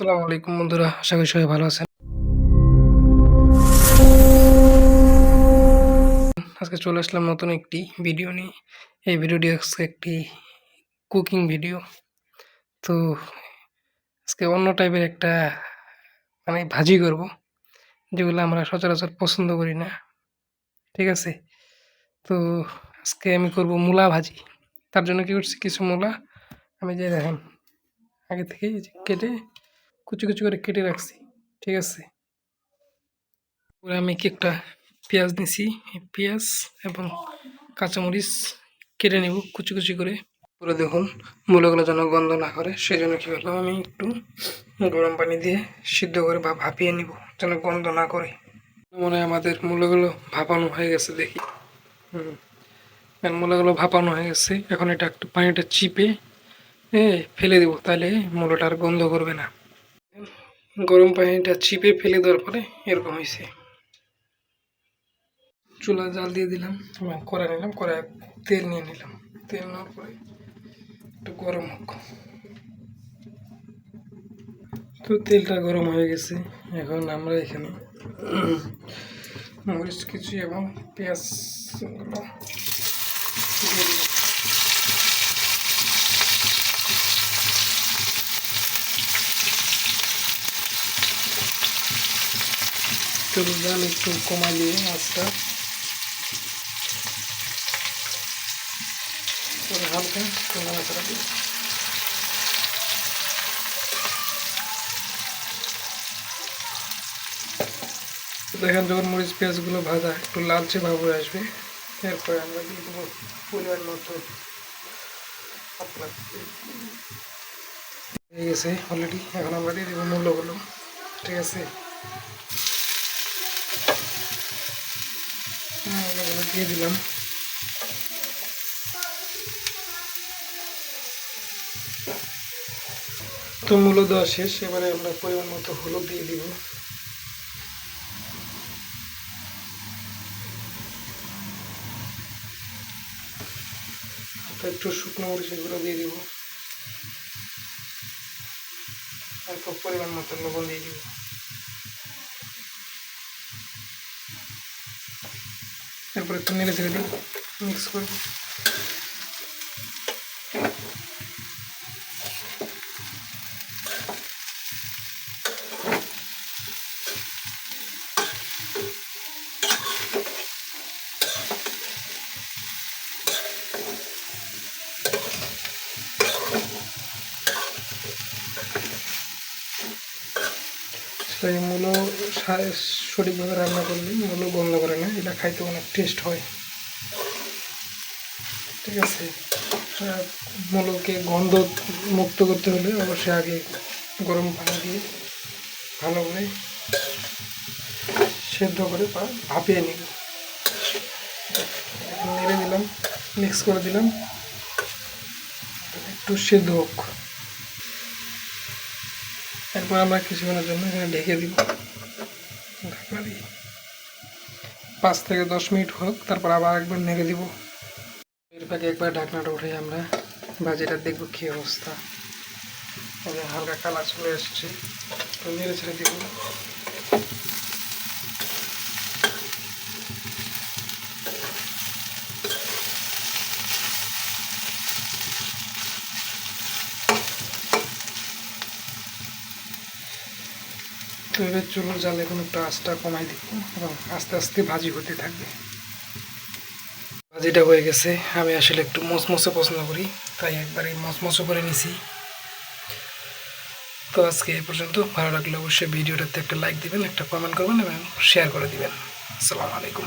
আসসালামু আলাইকুম বন্ধুরা, আশা করি সবাই ভালো আছেন। আজকে চলে আসলাম নতুন একটি ভিডিও নিয়ে। এই ভিডিওটি আজকে একটি কুকিং ভিডিও। তো আজকে অন্য টাইপের একটা মানে ভাজি করব, যেগুলো আমরা সচরাচর পছন্দ করি না। ঠিক আছে? তো আজকে আমি করব মূলা ভাজি। তার জন্য কি করছি? কিছু মূলা। আমি যে দেখেন, আগে থেকেই কেটে কুচি কুচি করে কেটে রাখছি, ঠিক আছে? আমি কি একটা পেঁয়াজ নিছি পেঁয়াজ এবং কাঁচামরিচ কেটে নেব কুচি কুচি করে। পুরো দেখুন, মূলগুলো যেন গন্ধ না করে, সেই জন্য কী করলাম আমি একটু গরম পানি দিয়ে সিদ্ধ করে বা ভাপিয়ে নিব, যেন গন্ধ না করে। মনে হয় আমাদের মূলগুলো ভাপানো হয়ে গেছে দেখি। হুম মূলগুলো ভাপানো হয়ে গেছে, এখন এটা একটু পানিটা চিপে ফেলে দেবো, তাহলে মূলটা আর গন্ধ করবে না। গরম পানিটা চিপে ফেলে দেওয়ার পরে এরকম হয়েছে। চুলা জাল দিয়ে দিলাম, এবং কড়া নিলাম কড়ায় তেল নিয়ে নিলাম। তেল নেওয়ার পরে একটু গরম হোক। তো তেলটা গরম হয়ে গেছে। এখন আমরা এখানে মরিচ কিছু এবং পেঁয়াজগুলো একটু জাল একটু কমাই দিয়ে মাছটা হালকা দেখেন যখন মরিচ, পেঁয়াজগুলো ভাজা, একটু লালচে ভাব হয়ে আসবে, এরপরে আমরা দিয়ে দেবো পরিমাণ মতো হয়ে গেছে অলরেডি এখন আমরা দিয়ে দেবো মূল্যগুলো, ঠিক আছে? দিয়ে দিলাম। তো মূল্য দেওয়া শেষ, এবারে আমরা পরিমাণ মতো হলুদ দিয়ে দিব। একটু শুকনো মরিচের গুঁড়ো দিয়ে দিব। তারপর পরিমাণ মতো লবণ দিয়ে দিব। এরপর একটু নেড়ে ছেড়ে দিই মিক্স করে। দিই। সেই মূলো সঠিকভাবে রান্না করলে মূলো গন্ধ করে না, এটা খাইতে অনেক টেস্ট হয়। ঠিক আছে? মূলোকে গন্ধ মুক্ত করতে হলে অবশ্যই আগে গরম পানি দিয়ে ভালো করে সেদ্ধ করে বা ভাপিয়ে নিব। নেড়ে দিলাম মিক্স করে দিলাম। একটু সেদ্ধ হোক। এরপর আমরা কিছুক্ষণের জন্য এখানে ঢেকে দিব ঢাকনা দিয়ে। পাঁচ থেকে দশ মিনিট হোক, তারপর আবার একবার নেড়ে দিব। এর ফাঁকে একবার ঢাকনাটা উঠে আমরা ভাজিটা দেখব কী অবস্থা। হালকা কালার চলে এসছে। তো নেড়ে ছেড়ে দিব। তো চুলোর জাল এখন একটু আঁচটা কমাই দিব এবং আস্তে আস্তে ভাজি হতে থাকবে। ভাজিটা হয়ে গেছে। আমি আসলে একটু মচমচে পছন্দ করি, তাই একবারে মচমচে করে নিছি। তো আজকে এই পর্যন্ত। ভালো লাগলে অবশ্যই ভিডিওটাতে একটা লাইক দিবেন, একটা কমেন্ট করবেন এবং শেয়ার করে দিবেন। আসসালামু আলাইকুম।